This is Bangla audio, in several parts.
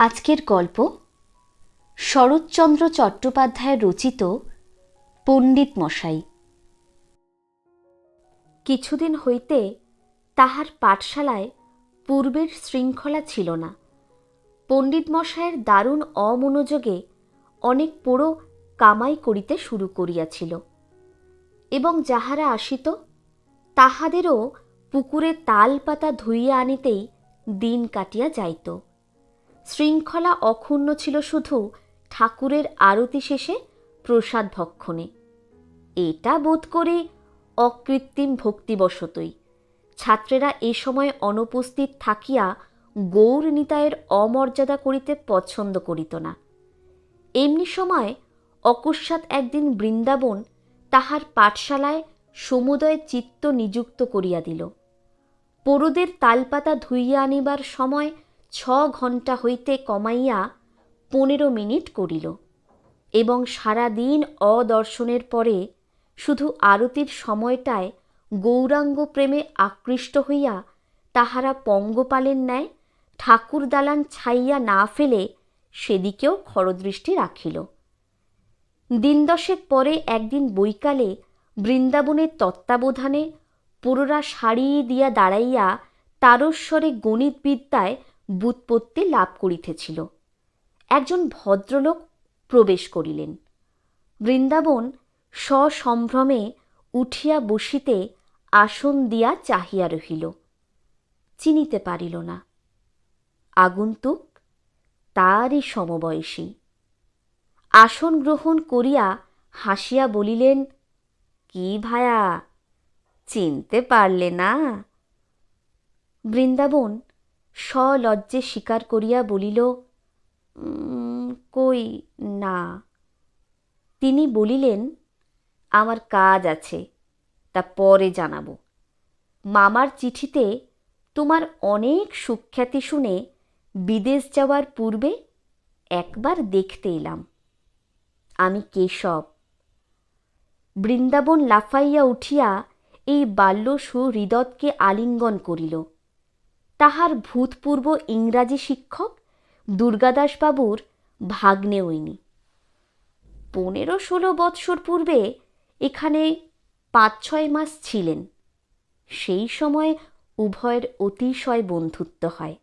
আজকের গল্প শরৎচন্দ্র চট্টোপাধ্যায় রচিত পণ্ডিত মশাই। কিছুদিন হইতে তাহার পাঠশালায় পূর্বের শৃঙ্খলা ছিল না। পণ্ডিত মশায়ের দারুণ অমনোযোগে অনেক পোড়ো কামাই করিতে শুরু করিয়াছিল এবং যাহারা আসিত, তাহাদেরও পুকুরে তাল পাতা ধুইয়া আনিতেই দিন কাটিয়া যাইত। শৃঙ্খলা অক্ষুণ্ণ ছিল শুধু ঠাকুরের আরতি শেষে প্রসাদ ভক্ষণে। এটা বোধ করি অকৃত্রিম ভক্তিবশতই। ছাত্রেরা এ সময় অনুপস্থিত থাকিয়া গৌর নিতায়ের অমর্যাদা করিতে পছন্দ করিত না। এমনি সময় অকস্মাৎ একদিন বৃন্দাবন তাহার পাঠশালায় সমুদয় চিত্ত নিযুক্ত করিয়া দিল। পোড়োদের তালপাতা ধুইয়া আনিবার সময় ছ ঘণ্টা হইতে কমাইয়া পনেরো মিনিট করিল এবং সারা দিন অদর্শনের পরে শুধু আরতির সময়টায় গৌরাঙ্গ প্রেমে আকৃষ্ট হইয়া তাহারা পঙ্গপালের ন্যায় ঠাকুর দালান ছাইয়া না ফেলে সেদিকেও খরদৃষ্টি রাখিল। দিন দশেক পরে একদিন বৈকালে বৃন্দাবনের তত্ত্বাবধানে পুরোরা শাড়ি দিয়া দাঁড়াইয়া তারস্বরে গণিতবিদ্যায় বুৎপত্তি লাভ করিতেছিল। একজন ভদ্রলোক প্রবেশ করিলেন। বৃন্দাবন সসম্ভ্রমে উঠিয়া বসিতে আসন দিয়া চাহিয়া রহিল। চিনিতে পারিল না। আগন্তুক তারই সমবয়সী। আসন গ্রহণ করিয়া হাসিয়া বলিলেন, কি ভায়া, চিনতে পারলে না? বৃন্দাবন সলজ্জে স্বীকার করিয়া বলিল কই না। তিনি বলিলেন, আমার কাজ আছে, তা পরে জানাব। মামার চিঠিতে তোমার অনেক সুখ্যাতি শুনে বিদেশ যাওয়ার পূর্বে একবার দেখতে এলাম। আমি কেশব। বৃন্দাবন লাফাইয়া উঠিয়া এই বাল্য সুহৃদতকে আলিঙ্গন করিল। তাহার ভূতপূর্ব ইংরাজি শিক্ষক দুর্গাদাসবাবুর ভাগ্নে ওইনি পনেরো ষোলো বৎসর পূর্বে এখানে পাঁচ ছয় মাস ছিলেন। সেই সময় উভয়ের অতিশয় বন্ধুত্ব হয়।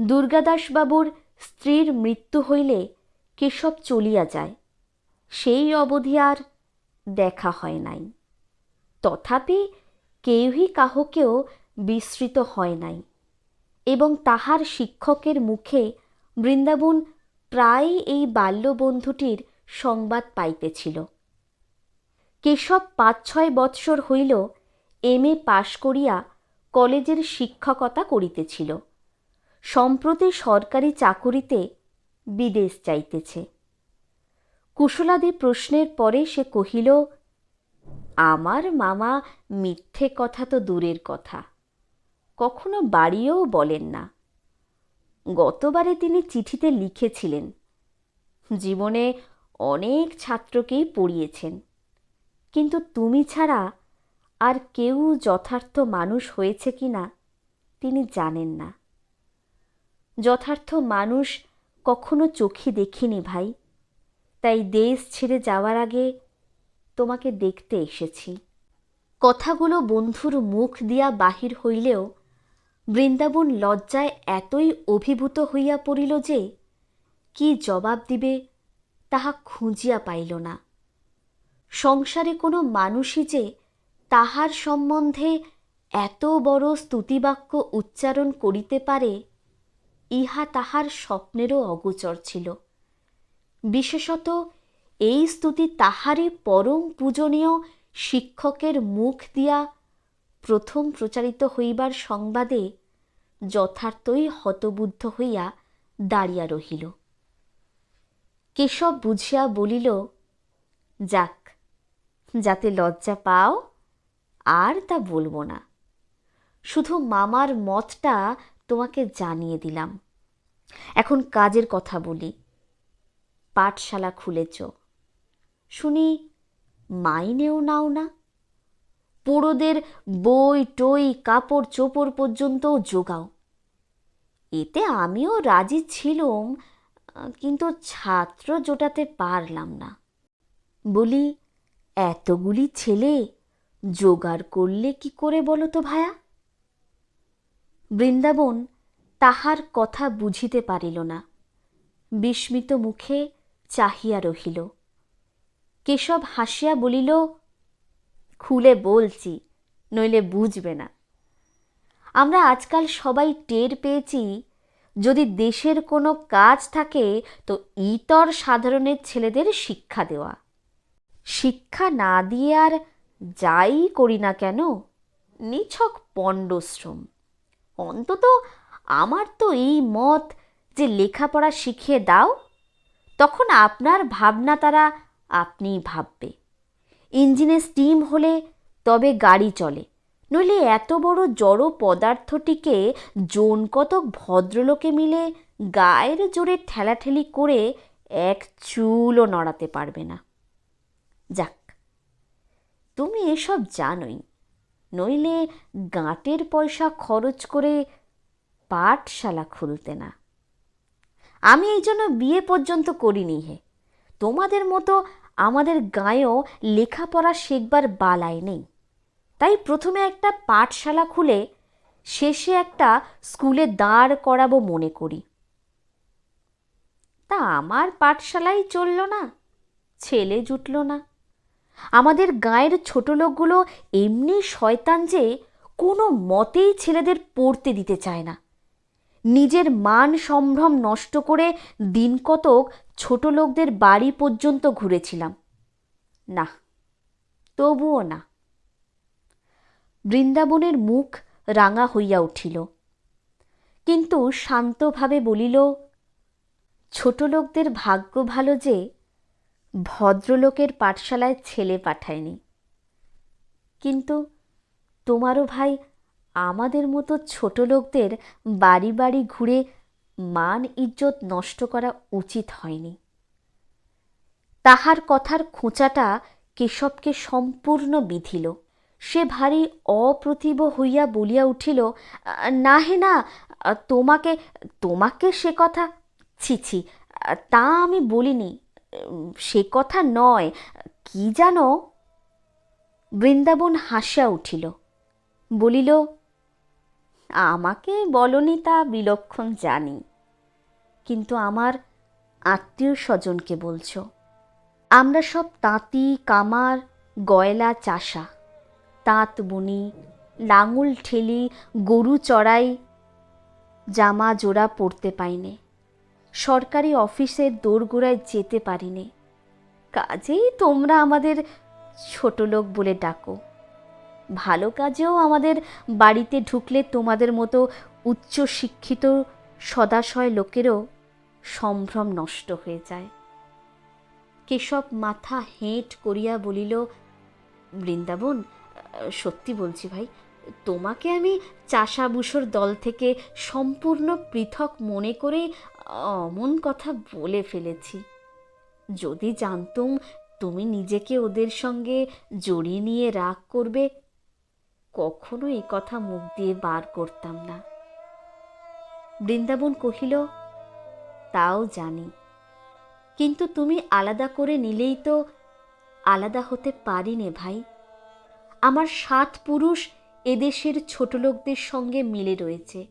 দুর্গাদাসবাবুর স্ত্রীর মৃত্যু হইলে কেশব চলিয়া যায়। সেই অবধি আর দেখা হয় নাই। তথাপি কেউই কাহকেও বিস্মৃত হয় নাই এবং তাহার শিক্ষকের মুখে বৃন্দাবন প্রায় এই বাল্যবন্ধুটির সংবাদ পাইতেছিল। কেশব পাঁচ ছয় বৎসর হইল এম এ পাশ করিয়া কলেজের শিক্ষকতা করিতেছিল। সম্প্রতি সরকারি চাকুরিতে বিদেশ যাইতেছে। কুশলাদি প্রশ্নের পরে সে কহিল, আমার মামা মিথ্যে কথা তো দূরের কথা। কখনো বাড়িও বলেন না। গতবারে তিনি চিঠিতে লিখেছিলেন, জীবনে অনেক ছাত্রকেই পড়িয়েছেন, কিন্তু তুমি ছাড়া আর কেউ যথার্থ মানুষ হয়েছে কি না তিনি জানেন না। যথার্থ মানুষ কখনো চোখে দেখিনি ভাই, তাই দেশ ছেড়ে যাওয়ার আগে তোমাকে দেখতে এসেছি। কথাগুলো বন্ধুর মুখ দিয়া বাহির হইলেও বৃন্দাবন লজ্জায় এতই অভিভূত হইয়া পড়িল যে, কি জবাব দিবে তাহা খুঁজিয়া পাইল না। সংসারে কোনো মানুষই যে তাহার সম্বন্ধে এত বড় স্তুতিবাক্য উচ্চারণ করিতে পারে, ইহা তাহার স্বপ্নেরও অগোচর ছিল। বিশেষত এই স্তুতি তাহারই পরম পূজনীয় শিক্ষকের মুখ দিয়া প্রথম প্রচারিত হইবার সংবাদে যথার্থই হতবুদ্ধ হইয়া দাঁড়িয়া রহিল। কেশব বুঝিয়া বলিল, যাক, যাতে লজ্জা পাও, আর তা বলব না। শুধু মামার মতটা তোমাকে জানিয়ে দিলাম। এখন কাজের কথা বলি। পাঠশালা খুলেছ। শুনি, মাইনেও নাও না। পোড়োদের বই, টই, কাপড়, চোপড় পর্যন্ত জোগাও। এতে আমিও রাজি ছিলুম, কিন্তু ছাত্র জোটাতে পারলাম না। বলি, এতগুলি ছেলে, জোগাড় করলে কি করে বলো তো ভায়া? বৃন্দাবন তাহার কথা বুঝিতে পারিল না। বিস্মিত মুখে চাহিয়া রহিল। কেশব হাসিয়া বলিল খুলে বলছি, নইলে বুঝবে না। আমরা আজকাল সবাই টের পেয়েছি, যদি দেশের কোনো কাজ থাকে, তো ইতর সাধারণের ছেলেদের শিক্ষা দেওয়া। শিক্ষা না দিয়ে আর যাই করি না কেন? নিছক পণ্ডশ্রম। অন্তত আমার তো এই মত যে লেখাপড়া শিখিয়ে দাও, তখন আপনার ভাবনা তারা আপনিই ভাববে। ইঞ্জিনে স্টিম হলে তবে গাড়ি চলে। নইলে এত বড় জড় পদার্থটিকে জোন কতক ভদ্রলোকে মিলে গায়ের জোরে ঠেলাঠেলি করে এক চুলও নড়াতে পারবে না। যাক, তুমি এসব জানোই। নইলে গাঁটের পয়সা খরচ করে পাঠশালা খুলতে না। আমি এই জন্য বিয়ে পর্যন্ত করিনি হে। তোমাদের মতো আমাদের গাঁয়েও লেখাপড়া শেখবার বালাই নেই। তাই প্রথমে একটা পাঠশালা খুলে শেষে একটা স্কুলে দাঁড় করাবো মনে করি। তা আমার পাঠশালাই চলল না, ছেলে জুটল না। আমাদের গায়ের ছোট লোকগুলো এমনি শয়তান যে কোনো মতেই ছেলেদের পড়তে দিতে চায় না। নিজের মান সম্ভ্রম নষ্ট করে দিন কতক ছোট লোকদের বাড়ি পর্যন্ত ঘুরেছিলাম। না, তবুও না। বৃন্দাবনের মুখ রাঙা হইয়া উঠিল। কিন্তু শান্তভাবে বলিল, ছোট লোকদের ভাগ্য ভালো যে ভদ্রলোকের পাঠশালায় ছেলে পাঠায়নি। কিন্তু তোমারও ভাই আমাদের মতো ছোট লোকদের বাড়ি বাড়ি ঘুরে মান ইজ্জত নষ্ট করা উচিত হয়নি। তাহার কথার খোঁচাটা কেশবকে সম্পূর্ণ বিধিল। সে ভারী অপ্রতিভ হইয়া বলিয়া উঠিল না হে না, তোমাকে তোমাকে সে কথা ছি, তা আমি বলিনি, সে কথা নয়, কি জানো? বৃন্দাবন হাসিয়া উঠিল, বলিল আমাকে বলনি তা বিলক্ষণ জানি। কিন্তু আমার আত্মীয় স্বজনকে বলছো। আমরা সব তাঁতি, কামার, গয়লা, চাষা। তাঁত, বুনি, লাঙুল, ঠেলি, গরু, চড়াই, জামা, জোড়া পরতে পাইনে সরকারি অফিসের দোরগোড়ায় যেতে পারিনে। কাজেই তোমরা আমাদের ছোট লোক বলে ডাকো। ভালো কাজেও আমাদের বাড়িতে ঢুকলে তোমাদের মতো উচ্চ শিক্ষিত সদাশয় লোকেরও সম্ভ্রম নষ্ট হয়ে যায়। কেশব মাথা হেঁট করিয়া বলিল, বৃন্দাবন, সত্যি বলছি ভাই, তোমাকে আমি চাষাবুসোর দল থেকে সম্পূর্ণ পৃথক মনে করে অমন কথা বলে ফেলেছি। যদি জানতুম তুমি নিজেকে ওদের সঙ্গে জড়িয়ে নিয়ে রাগ করবে কখনো এ কথা মুখ দিয়ে বার করতাম না। বৃন্দাবন কহিল, তাও জানি। কিন্তু তুমি আলাদা করে নিলেই তো আলাদা হতে পারি নে ভাই। আমার সাত পুরুষ এদেশের ছোট লোকদের সঙ্গে মিলে রয়েছে।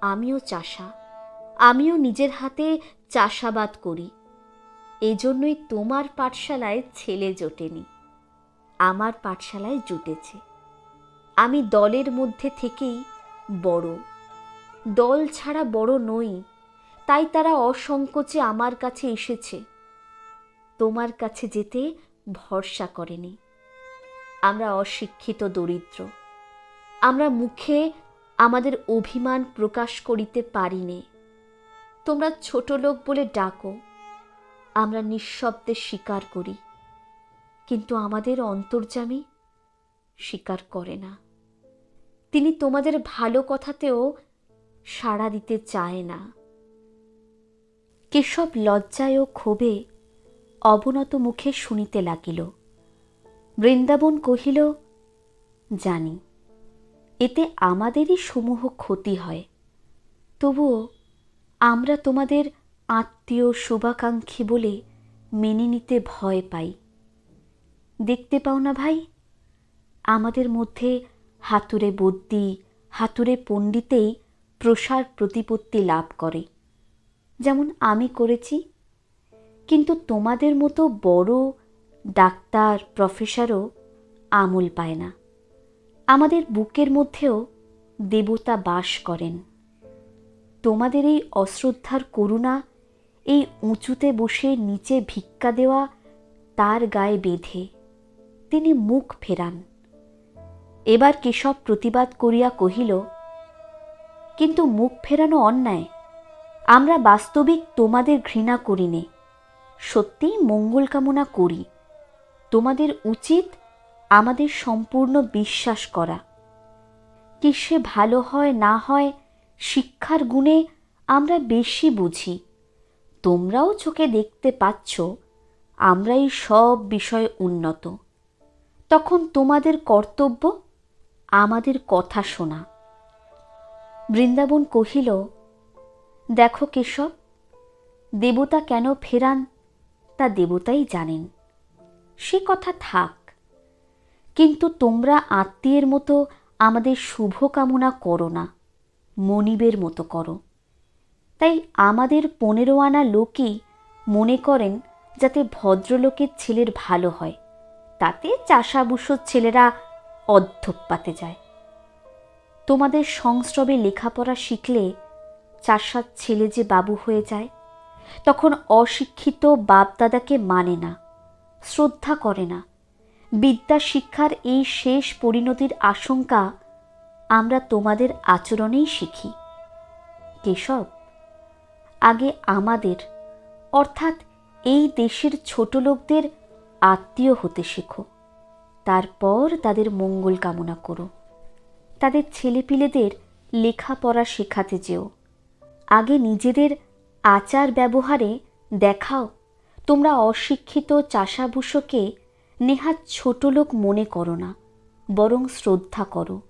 আমিও চাষা। আমিও নিজের হাতে চাষাবাদ করি। এজন্যই তোমার পাঠশালায় ছেলে জোটেনি। আমার পাঠশালায় জুটেছে। আমি দলের মধ্যে থেকেই বড়। দল ছাড়া বড় নই, তাই তারা অসংকোচে আমার কাছে এসেছে। তোমার কাছে যেতে ভরসা করেনি। আমরা অশিক্ষিত দরিদ্র। আমরা মুখে আমাদের অভিমান প্রকাশ করিতে পারিনে। তোমরা ছোট লোক বলে ডাকো। আমরা নিঃশব্দে স্বীকার করি। কিন্তু আমাদের অন্তর্জামী স্বীকার করে না। তিনি তোমাদের ভালো কথাতেও সাড়া দিতে চায় না। কেশব লজ্জায় ও ক্ষোভে অবনত মুখে শুনিতে লাগিল। বৃন্দাবন কহিল, জানি, এতে আমাদেরই সমূহ ক্ষতি হয়। তবুও আমরা তোমাদের আত্মীয় শুভাকাঙ্ক্ষী বলে মেনে নিতে ভয় পাই। দেখতে পাও না ভাই, আমাদের মধ্যে হাতুড়ে বদ্যি হাতুড়ে পণ্ডিতেই প্রসার প্রতিপত্তি লাভ করে। যেমন আমি করেছি, কিন্তু তোমাদের মতো বড় ডাক্তার, প্রফেসরও আমল পায় না। আমাদের বুকের মধ্যেও দেবতা বাস করেন। তোমাদের এই অশ্রদ্ধার করুণা, এই উঁচুতে বসে নিচে ভিক্ষা দেওয়া তার গায়ে বেঁধে, তিনি মুখ ফেরান। এবার কেশব প্রতিবাদ করিয়া কহিল, কিন্তু মুখ ফেরানো অন্যায়। আমরা বাস্তবিক তোমাদের ঘৃণা করি নে সত্যিই মঙ্গল কামনা করি। তোমাদের উচিত আমাদের সম্পূর্ণ বিশ্বাস করা। কিসে ভালো হয় না হয় শিক্ষার গুণে আমরা বেশি বুঝি। তোমরাও চোখে দেখতে পাচ্ছ, আমরাই সব বিষয়ে উন্নত। তখন তোমাদের কর্তব্য আমাদের কথা শোনা। বৃন্দাবন কহিল, দেখো কেশব, দেবতা কেন ফেরান তা দেবতাই জানেন। সে কথা থাক। কিন্তু তোমরা আত্মীয়ের মতো আমাদের শুভ কামনা করো না, মনিবের মতো করো। তাই আমাদের পনেরো আনা লোকই মনে করেন যাতে ভদ্রলোকের ছেলের ভালো হয়, তাতে চাষাবুসোর ছেলেরা অধ্যপাতে যায়। তোমাদের সংস্রবে লেখাপড়া শিখলে চাষার ছেলে যে বাবু হয়ে যায়, তখন অশিক্ষিত বাপদাদাকে মানে না, শ্রদ্ধা করে না। বিদ্যা শিক্ষার এই শেষ পরিণতির আশঙ্কা আমরা তোমাদের আচরণেই শিখি। কেশব, আগে আমাদের, অর্থাৎ এই দেশের ছোট লোকদের আত্মীয় হতে শেখো। তারপর তাদের মঙ্গল কামনা করো। তাদের ছেলেপিলেদের লেখাপড়া শেখাতে যেও। আগে নিজেদের আচার ব্যবহারে দেখাও। তোমরা অশিক্ষিত চাষাভূষকে নেহাত ছোট লোক মনে করো না, বরং শ্রদ্ধা করো।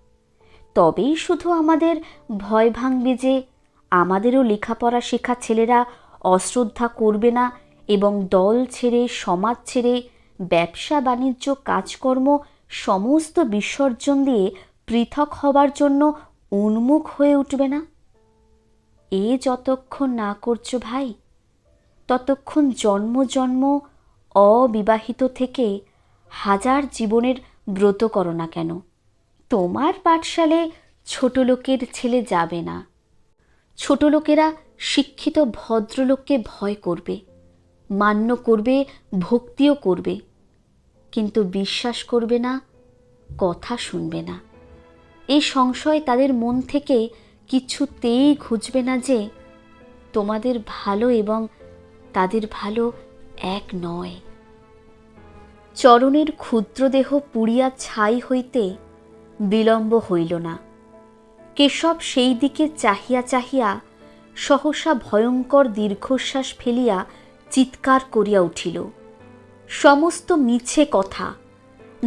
তবেই শুধু আমাদের ভয় ভাঙবে যে আমাদেরও লেখাপড়া শেখা ছেলেরা অশ্রদ্ধা করবে না এবং দল ছেড়ে, সমাজ ছেড়ে ব্যবসা বাণিজ্য কাজকর্ম সমস্ত বিসর্জন দিয়ে পৃথক হবার জন্য উন্মুখ হয়ে উঠবে না? এ যতক্ষণ না করছ ভাই, ততক্ষণ জন্ম জন্ম অবিবাহিত থেকে হাজার জীবনের ব্রত করো না কেন। তোমার পাঠশালে ছোট লোকের ছেলে যাবে না। ছোট লোকেরা শিক্ষিত ভদ্রলোককে ভয় করবে। মান্য করবে, ভক্তিও করবে। কিন্তু বিশ্বাস করবে না, কথা শুনবে না। এই সংশয় তাদের মন থেকে কিছুতেই খুঁজবে না যে, তোমাদের ভালো এবং তাদের ভালো এক নয়। চরণের ক্ষুদ্রদেহ পুড়িয়া ছাই হইতে বিলম্ব হইল না। কেশব সেই দিকে চাহিয়া চাহিয়া সহসা ভয়ঙ্কর দীর্ঘশ্বাস ফেলিয়া চিৎকার করিয়া উঠিল। সমস্ত মিছে কথা,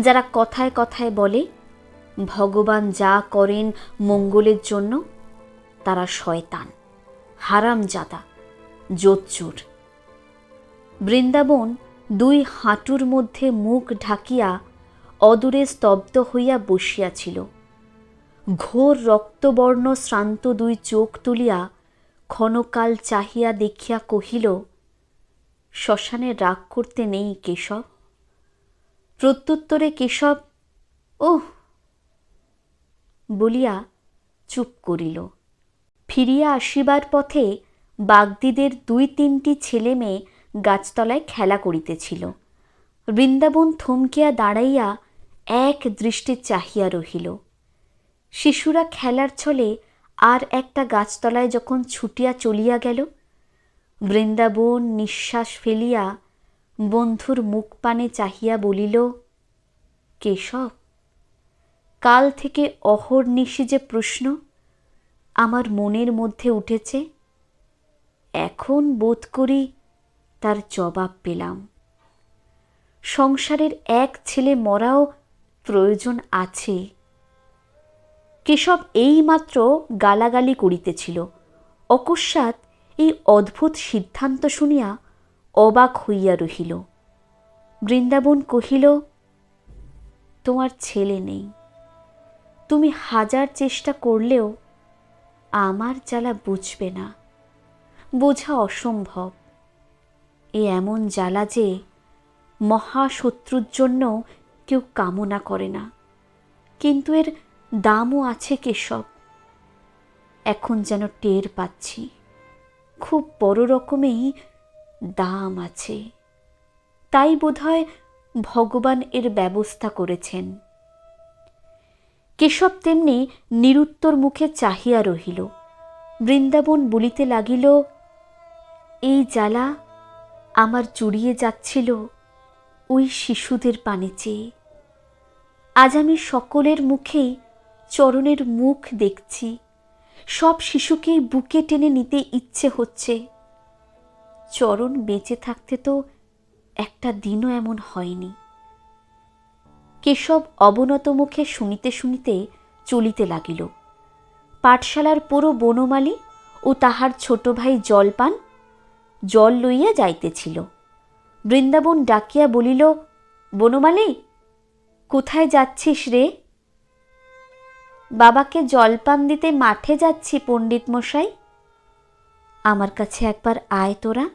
যারা কথায় কথায় বলে, ভগবান যা করেন মঙ্গলের জন্য, তারা শয়তান, হারামজাদা, জোচ্চুর। বৃন্দাবন দুই হাঁটুর মধ্যে মুখ ঢাকিয়া অদূরে স্তব্ধ হইয়া বসিয়াছিল। ঘোর রক্তবর্ণ শ্রান্ত দুই চোখ তুলিয়া ক্ষণকাল চাহিয়া দেখিয়া কহিল শ্মশানে রাগ করতে নেই কেশব? প্রত্যুত্তরে কেশব, ওহ! বলিয়া চুপ করিল। ফিরিয়া আসিবার পথে বাগদিদের দুই তিনটি ছেলে মেয়ে গাছতলায় খেলা করিতেছিল। বৃন্দাবন থমকিয়া দাঁড়াইয়া এক দৃষ্টি চাহিয়া রহিল। শিশুরা খেলার ছলে আর একটা গাছতলায় যখন ছুটিয়া চলিয়া গেল বৃন্দাবন নিঃশ্বাস ফেলিয়া বন্ধুর মুখ পানে চাহিয়া বলিল, কেশব, কাল থেকে অহর্নিশি যে প্রশ্ন আমার মনের মধ্যে উঠেছে, এখন বোধ করি তার জবাব পেলাম। সংসারের এক ছেলে মরাও প্রয়োজন আছে। কেশব এইমাত্র গালাগালি করিতেছিল। অকস্মাৎ এই অদ্ভুত সিদ্ধান্ত শুনিয়া অবাক হইয়া রহিল। বৃন্দাবন কহিল, তোমার ছেলে নেই। তুমি হাজার চেষ্টা করলেও আমার জ্বালা বুঝবে না। বোঝা অসম্ভব। এ এমন জ্বালা যে মহাশত্রুর জন্য কেউ কামনা করে না। কিন্তু এর দামও আছে কেশব। এখন যেন টের পাচ্ছি। খুব বড় রকমেই দাম আছে। তাই বোধহয় ভগবান এর ব্যবস্থা করেছেন। কেশব তেমনি নিরুত্তর মুখে চাহিয়া রহিল। বৃন্দাবন বলিতে লাগিল, এই জ্বালা আমার জুড়িয়ে যাচ্ছিল ওই শিশুদের পানে চেয়ে। আজ আমি সকলের মুখেই চরণের মুখ দেখছি। সব শিশুকেই বুকে টেনে নিতে ইচ্ছে হচ্ছে। চরণ বেঁচে থাকতে তো একটা দিনও এমন হয়নি। কেশব অবনত মুখে শুনিতে শুনিতে চলিতে লাগিল। পাঠশালার পুরো বনমালী ও তাহার ছোট ভাই জলপান জল লইয়া যাইতেছিল। বৃন্দাবন ডাকিয়া বলিল, বনমালী, কোথায় যাচ্ছিস রে? বাবাকে জলপান দিতে মাঠে যাচ্ছি, পণ্ডিত মশাই। আমার কাছে একবার আয় তোরা।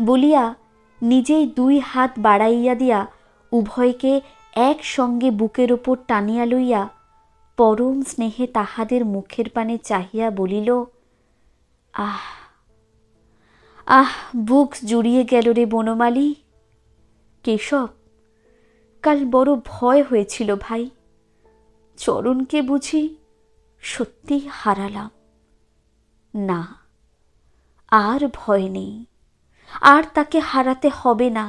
বলিয়া নিজেই দুই হাত বাড়াইয়া দিয়া উভয়কে একসঙ্গে বুকের ওপর টানিয়া লইয়া পরম স্নেহে তাহাদের মুখের পানে চাহিয়া বলিল, আহ আহ, বুক জুড়িয়ে গেল রে বনমালী। কেশব, কাল বড় ভয় হয়েছিল ভাই। চরণকে বুঝি সত্যি হারালাম। না, আর ভয় নেই। আর তাকে হারাতে হবে না।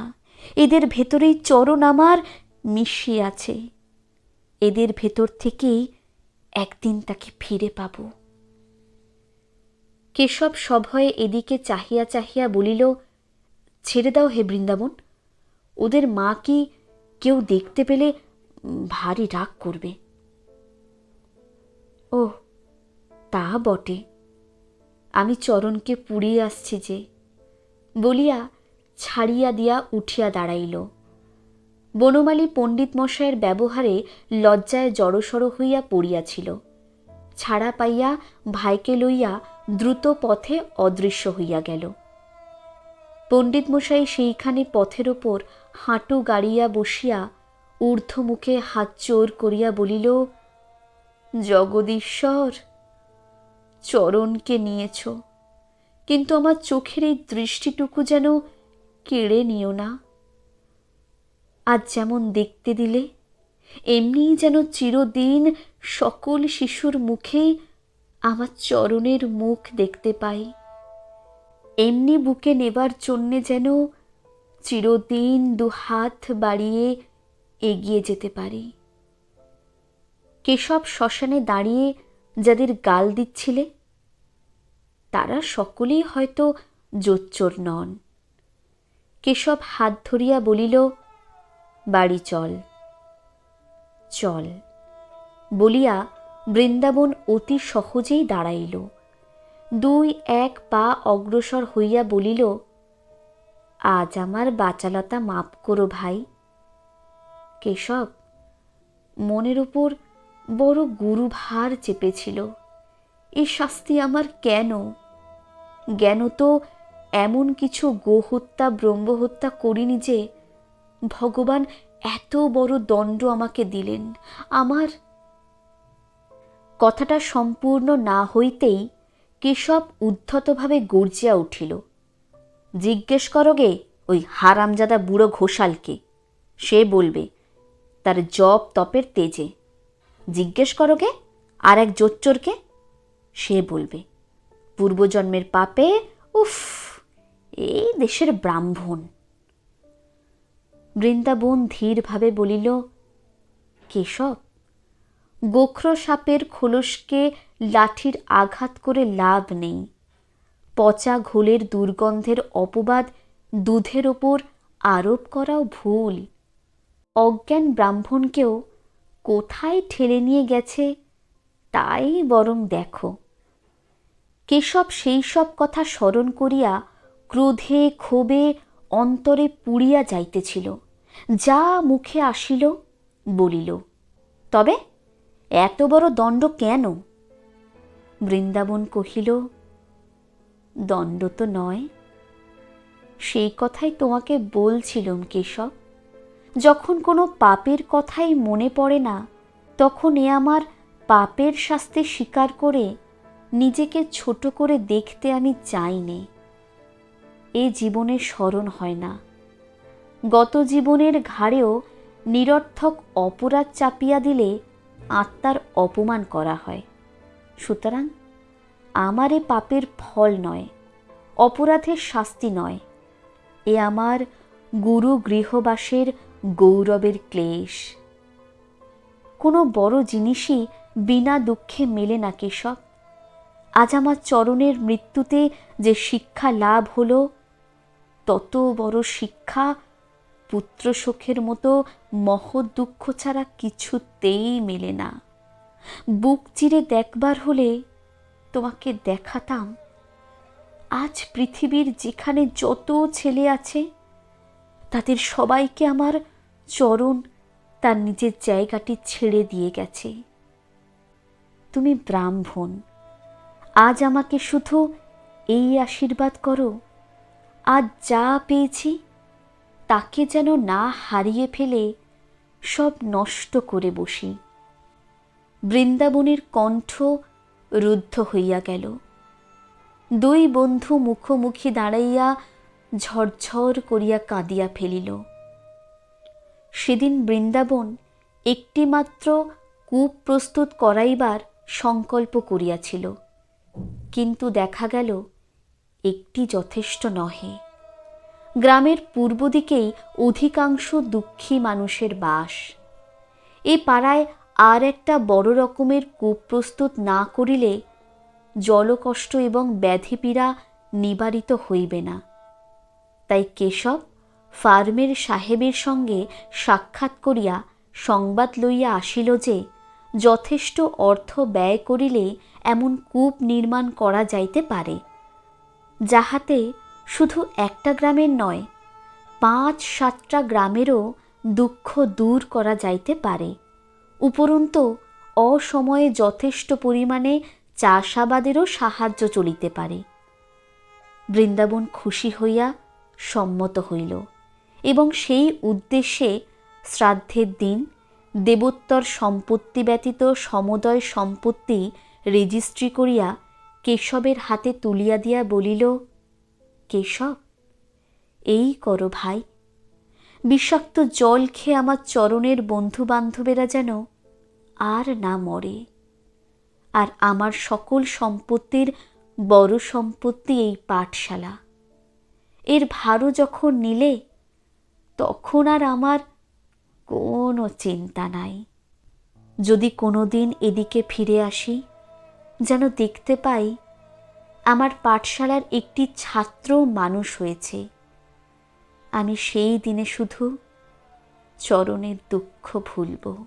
এদের ভেতরেই চরণ আমার মিশিয়ে আছে। এদের ভেতর থেকেই একদিন তাকে ফিরে পাব। কেশব সভয়ে এদিকে চাহিয়া চাহিয়া বলিল, ছেড়ে দাও হে বৃন্দাবন। ওদের মা কি কেউ দেখতে পেলে ভারী রাগ করবে? ও তা বটে। আমি চরণকে পুড়িয়ে আসছি যে, বলিয়া ছাড়িয়া দিয়া উঠিয়া দাঁড়াইল। বনমালী পণ্ডিত মশায়ের ব্যবহারে লজ্জায় জড়সড় হইয়া পড়িয়াছিল। ছাড়া পাইয়া ভাইকে লইয়া দ্রুত পথে অদৃশ্য হইয়া গেল। পণ্ডিত মশাই সেইখানে পথের ওপর হাঁটু গাড়িয়া বসিয়া ঊর্ধ্বমুখে হাত চোর করিয়া বলিল জগদীশ্বর, চরণকে নিয়েছ। কিন্তু আমার চোখের এই দৃষ্টিটুকু যেন কেড়ে নিও না। আজ যেমন দেখতে দিলে, এমনি যেন চিরদিন সকল শিশুর মুখেই আমার চরণের মুখ দেখতে পাই। এমনি বুকে নেবার জন্যে যেন চিরদিন দু হাত বাড়িয়ে এগিয়ে যেতে পারি। কেশব শ্মশানে দাঁড়িয়ে যাদের গাল দিচ্ছিলে, তারা সকলেই হয়তো জোচ্চোর নন। কেশব হাত ধরিয়া বলিল, বাড়ি চল। চল? বলিয়া বৃন্দাবন অতি সহজেই দাঁড়াইল। দুই এক পা অগ্রসর হইয়া বলিল, আজ আমার বাচালতা মাপ করো ভাই। কেশব, মনের উপর বড় গুরুভার চেপেছিল। এ শাস্তি আমার কেন? জ্ঞান তো এমন কিছু গোহত্যা, ব্রহ্মহত্যা করিনি যে, ভগবান এত বড় দণ্ড আমাকে দিলেন। আমার কথাটা সম্পূর্ণ না হইতেই কেশব উদ্ধতভাবে গর্জিয়া উঠিল। জিজ্ঞেস করোগে ওই হারামজাদা বুড়ো ঘোষালকে। সে বলবে, তার জপ তপের তেজে। জিজ্ঞেস করোগে, আর এক জোচ্চোরকে সে বলবে, পূর্বজন্মের পাপে, উফ, এই দেশের ব্রাহ্মণ। বৃন্দাবন ধীরভাবে বলিল, কেশব গোখ্র সাপের খোলসকে লাঠির আঘাত করে লাভ নেই। পচা ঘোলের দুর্গন্ধের অপবাদ দুধের ওপর আরোপ করাও ভুল। অজ্ঞান ব্রাহ্মণকেও কোথায় ঠেলে নিয়ে গেছে তাই বরং দেখো। কেশব সেই সব কথা স্মরণ করিয়া ক্রোধে, ক্ষোভে, অন্তরে পুড়িয়া যাইতেছিল। যা মুখে আসিল, বলিল, তবে এত বড় দণ্ড কেন? বৃন্দাবন কহিল, দণ্ড তো নয়। সেই কথাই তোমাকে বলছিলাম কেশব। যখন কোনো পাপের কথাই মনে পড়ে না, তখন এ আমার পাপের শাস্তি স্বীকার করে নিজেকে ছোট করে দেখতে আমি চাইনে এ জীবনে স্মরণ হয় না। গত জীবনের ঘাড়েও নিরর্থক অপরাধ চাপিয়া দিলে আত্মার অপমান করা হয়। সুতরাং আমার পাপের ফল নয়, অপরাধের শাস্তি নয়। এ আমার গুরু গৃহবাসের গৌরবের ক্লেশ। কোনো বড় জিনিসই বিনা দুঃখে মেলে না কেশব। আজ আমার চরণের মৃত্যুতে যে শিক্ষা লাভ হলো, তত বড় শিক্ষা পুত্র সুখের মতো মহৎ দুঃখ ছাড়া কিছুতেই মেলে না। বুক চিরে দেখবার হলে তোমাকে দেখাতাম। আজ পৃথিবীর যেখানে যত ছেলে আছে, তাদের সবাইকে আমার চরণ তার নিজের জায়গাটি ছেড়ে দিয়ে গেছে। তুমি ব্রাহ্মণ, আজ আমাকে শুধু এই আশীর্বাদ করো। আজ যা পেয়েছি, তাকে যেন না হারিয়ে ফেলে, সব নষ্ট করে বসি। বৃন্দাবনের কণ্ঠ রুদ্ধ হইয়া গেল। দুই বন্ধু মুখোমুখি দাঁড়াইয়া ঝরঝর করিয়া কাঁদিয়া ফেলিল। সেদিন বৃন্দাবন একটিমাত্র কূপ প্রস্তুত করাইবার সংকল্প করিয়াছিল। কিন্তু দেখা গেল, একটি যথেষ্ট নহে। গ্রামের পূর্ব দিকেই অধিকাংশ দুঃখী মানুষের বাস। এ পাড়ায় আর একটা বড় রকমের কূপ প্রস্তুত না করিলে জলকষ্ট এবং ব্যাধিপীড়া নিবারিত হইবে না। তাই কেশব ফার্মের সাহেবের সঙ্গে সাক্ষাৎ করিয়া সংবাদ লইয়া আসিল যে, যথেষ্ট অর্থ ব্যয় করিলে এমন কূপ নির্মাণ করা যাইতে পারে, যাহাতে শুধু একটা গ্রামের নয়, পাঁচ সাতটা গ্রামেরও দুঃখ দূর করা যাইতে পারে। উপরন্তু, অসময়ে যথেষ্ট পরিমাণে চাষাবাদেরও সাহায্য চলিতে পারে। বৃন্দাবন খুশি হইয়া সম্মত হইল। এবং সেই উদ্দেশ্যে শ্রাদ্ধের দিন দেবোত্তর সম্পত্তি ব্যতীত সমুদয় সম্পত্তি রেজিস্ট্রি করিয়া কেশবের হাতে তুলিয়া দিয়া বলিল, কেশব, এই করো ভাই। বিষাক্ত জল খেয়ে আমার চরণের বন্ধু বান্ধবেরা যেন আর না মরে। আর আমার সকল সম্পত্তির বড় সম্পত্তি এই পাঠশালা। এর ভারও যখন নিলে তখন আর আমার কোনো চিন্তা নাই। যদি কোনো দিন এদিকে ফিরে আসি, যেন দেখতে পাই আমার পাঠশালার একটি ছাত্র মানুষ হয়েছে। আমি সেই দিনে শুধু চরণের দুঃখ ভুলব।